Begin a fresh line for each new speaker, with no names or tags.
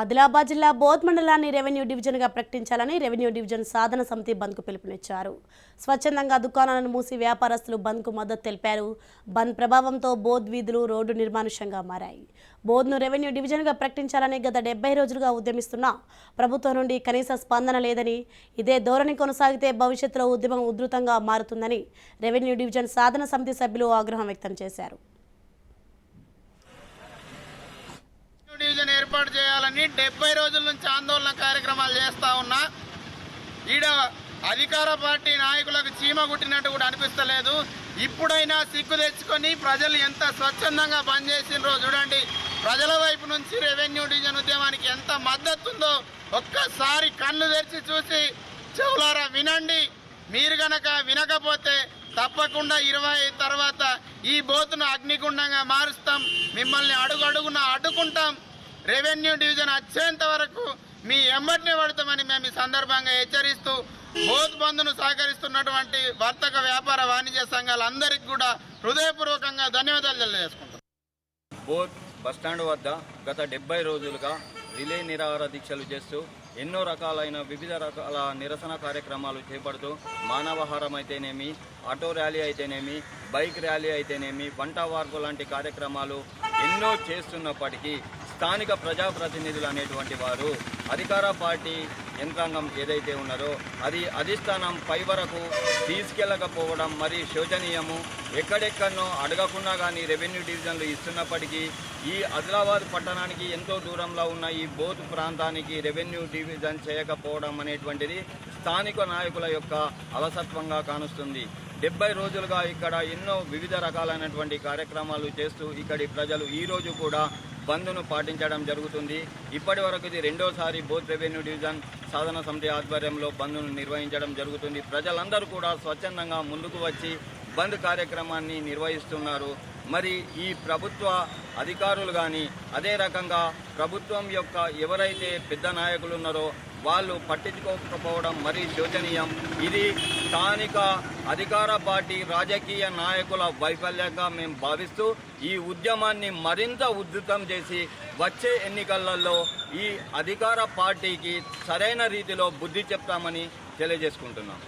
ఆదిలాబాద్ జిల్లా బోధ్ మండలాన్ని రెవెన్యూ డివిజన్గా ప్రకటించాలని రెవెన్యూ డివిజన్ సాధన సమితి బంద్కు పిలుపునిచ్చారు. స్వచ్ఛందంగా దుకాణాలను మూసి వ్యాపారస్తులు బంద్కు మద్దతు తెలిపారు. బంద్ ప్రభావంతో బోధ్ వీధులు రోడ్డు నిర్మానుష్యంగా మారాయి. బోధ్ను రెవెన్యూ డివిజన్గా ప్రకటించాలని గత డెబ్బై రోజులుగా ఉద్యమిస్తున్న ప్రభుత్వం నుండి కనీస స్పందన లేదని ఇదే ధోరణి కొనసాగితే భవిష్యత్తులో ఉద్యమం ఉధృతంగా మారుతుందని రెవెన్యూ డివిజన్ సాధన సమితి సభ్యులు ఆగ్రహం వ్యక్తం చేశారు
డివిజన్ ఏర్పాటు చేయాలని డెబ్బై రోజుల నుంచి ఆందోళన కార్యక్రమాలు చేస్తూ ఉన్నా. ఈడ అధికార పార్టీ నాయకులకు చీమ కుట్టినట్టు కూడా అనిపిస్తలేదు. ఇప్పుడైనా సిగ్గు తెచ్చుకొని ప్రజలు ఎంత స్వచ్ఛందంగా పనిచేసిండ్రో చూడండి. ప్రజల వైపు నుంచి రెవెన్యూ డివిజన్ ఉద్యమానికి ఎంత మద్దతు ఉందో ఒక్కసారి కళ్ళు తెరిచి చూసి చెవులారా వినండి. మీరు గనక వినకపోతే తప్పకుండా ఇరవై తర్వాత ఈ బోతును అగ్నిగుండంగా మారుస్తాం. మిమ్మల్ని అడుగు అడుగున అడ్డుకుంటాం. రెవెన్యూ డివిజన్ వచ్చేంత వరకు మీ ఎంబటినే పడతామని మేము ఈ సందర్భంగా హెచ్చరిస్తూ బోత్ బంధును సహకరిస్తున్నటువంటి వర్తక వ్యాపార వాణిజ్య సంఘాలందరికీ కూడా హృదయపూర్వకంగా ధన్యవాదాలు తెలియజేసుకుంటాం
బోత్ బస్టాండ్ వద్ద గత డెబ్బై రోజులుగా రిలే నిరాహార దీక్షలు చేస్తూ ఎన్నో రకాలైన వివిధ రకాల నిరసన కార్యక్రమాలు చేపడుతూ మానవహారం అయితేనేమి ఆటో ర్యాలీ అయితేనేమి బైక్ ర్యాలీ అయితేనేమి వంట వార్పు లాంటి కార్యక్రమాలు ఎన్నో చేస్తున్నప్పటికీ స్థానిక ప్రజాప్రతినిధులు అనేటువంటి వారు అధికార పార్టీ యంత్రాంగం ఏదైతే ఉన్నారో అది అధిష్టానం పై వరకు తీసుకెళ్ళకపోవడం మరి శోచనీయము. ఎక్కడెక్కడనో అడగకుండా కానీ రెవెన్యూ డివిజన్లు ఇస్తున్నప్పటికీ ఈ ఆదిలాబాద్ పట్టణానికి ఎంతో దూరంలో ఉన్న ఈ బోత్ ప్రాంతానికి రెవెన్యూ డివిజన్ చేయకపోవడం అనేటువంటిది స్థానిక నాయకుల యొక్క అలసత్వంగా కానుస్తుంది. డెబ్బై రోజులుగా ఇక్కడ ఎన్నో వివిధ రకాలైనటువంటి కార్యక్రమాలు చేస్తూ ఇక్కడి ప్రజలు ఈరోజు కూడా బంద్ను పాటించడం జరుగుతుంది. ఇప్పటి వరకు ఇది రెండోసారి బోత్ రెవెన్యూ డివిజన్ సాధన సమితి ఆధ్వర్యంలో బంద్ను నిర్వహించడం జరుగుతుంది. ప్రజలందరూ కూడా స్వచ్ఛందంగా ముందుకు వచ్చి బంద్ కార్యక్రమాన్ని నిర్వహిస్తున్నారు. మరి ఈ ప్రభుత్వ అధికారులు కానీ అదే రకంగా ప్రభుత్వం యొక్క ఎవరైతే పెద్ద నాయకులు ఉన్నారో వాళ్ళు పట్టించుకోకపోవడం మరీ శోచనీయం. ఇది స్థానిక అధికార పార్టీ రాజకీయ నాయకుల వైఫల్యంగా మేము భావిస్తూ ఈ ఉద్యమాన్ని మరింత ఉద్ధృతం చేసి వచ్చే ఎన్నికలలో ఈ అధికార పార్టీకి సరైన రీతిలో బుద్ధి చెప్తామని తెలియజేసుకుంటున్నాం.